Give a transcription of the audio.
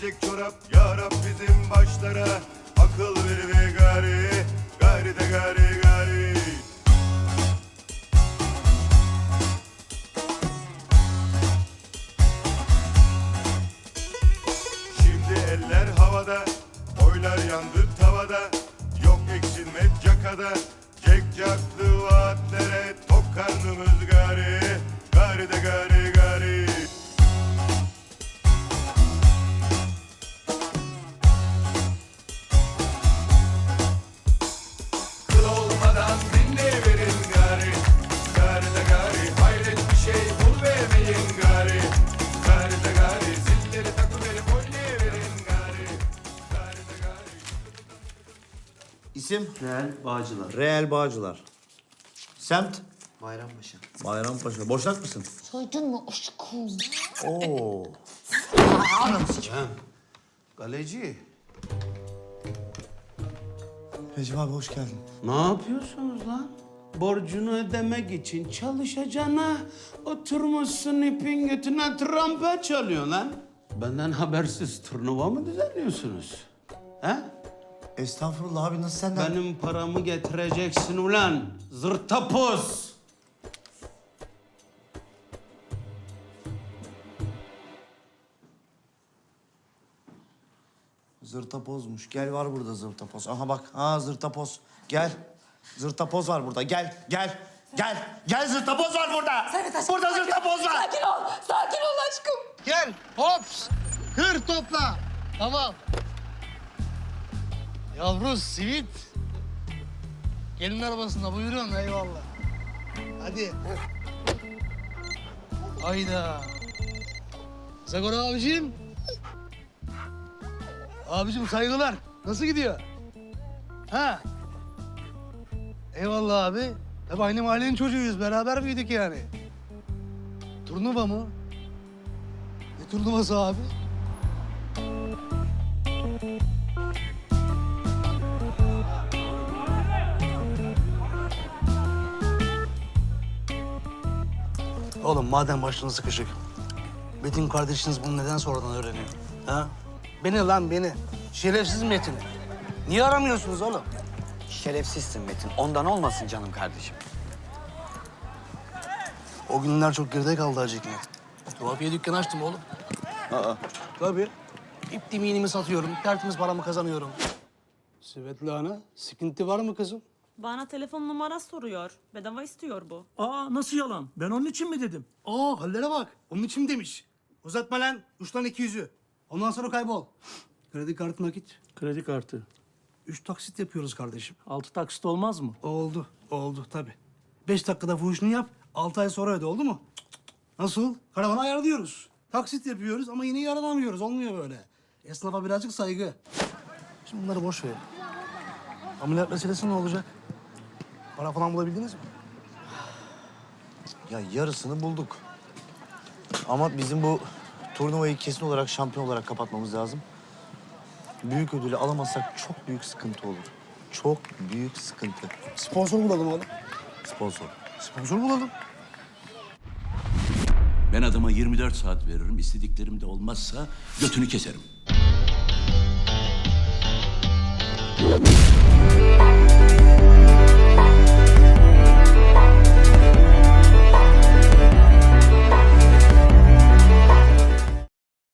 gelecek çorap Ya Rab bizim başlara. Akıl ver ve gari Gari de gari gari. Şimdi eller havada Oylar yandı tavada. Yok eksilmek cakada Cek caklı vaatlere Tok karnımız gari. Gari de gari İsim? Reel Bağcılar. Reel Bağcılar. Semt? Bayrampaşa. Bayrampaşa. Boşnak mısın? Soydun mu aşkım? Oo. Galeci. Recep abi hoş geldin. Ne yapıyorsunuz lan? Borcunu ödemek için çalışacağına oturmuşsun ipin götüne trompet çalıyor lan. Benden habersiz turnuva mı düzenliyorsunuz? He? Estağfurullah abi nasıl senden? Benim paramı getireceksin ulan. Zırtapos. Zırtapozmuş. Gel var burada zırtapoz. Aha bak. Ha zırtapoz. Gel. Zırtapoz var burada. Gel. Gel. Gel. Gel zırtapoz var burada. Servet aşkım. Burada sakin zırtapoz var. Sakin ol. Sakin ol aşkım. Gel hops. Kır topla. Tamam. Yavru sivit. Gelin arabasında buyurun eyvallah. Hadi. Hayda. Zagor abicim. Abicim saygılar. Nasıl gidiyor? Ha? Eyvallah abi. Tabii aynı mahallenin çocuğuyuz. Beraber büyüdük yani. Turnuva mı? Ne turnuvası abi? Oğlum madem başınız sıkışık. Metin kardeşiniz bunu neden sonradan öğreniyor? Ha? Beni lan beni. Şerefsiz Metin. Niye aramıyorsunuz oğlum? Şerefsizsin Metin. Ondan olmasın canım kardeşim. O günler çok geride kaldı Hacı Hikmet. Tuhafiye dükkanı açtım oğlum. Aa. Tabii. İp diminimi satıyorum, tertemiz paramı kazanıyorum. Svetlana, sıkıntı var mı kızım? Bana telefon numarası soruyor. Bedava istiyor bu. Aa nasıl yalan? Ben onun için mi dedim? Aa hallere bak. Onun için demiş. Uzatma lan. Uçtan iki yüzü. Ondan sonra kaybol. Kredi kartı nakit. Kredi kartı. Üç taksit yapıyoruz kardeşim. Altı taksit olmaz mı? Oldu. Oldu tabii. Beş dakikada fuhuşunu yap. Altı ay sonra öde oldu mu? Cık, cık, cık. Nasıl? Karavanı ayarlıyoruz. Taksit yapıyoruz ama yine yaranamıyoruz. Olmuyor böyle. Esnafa birazcık saygı. Şimdi bunları boş ver. Ameliyat meselesi ne olacak? Para falan bulabildiniz mi? Ya yarısını bulduk. Ama bizim bu turnuvayı kesin olarak şampiyon olarak kapatmamız lazım. Büyük ödülü alamazsak çok büyük sıkıntı olur. Çok büyük sıkıntı. Sponsor bulalım oğlum. Sponsor. Sponsor bulalım. Ben adama 24 saat veririm. İstediklerim de olmazsa götünü keserim.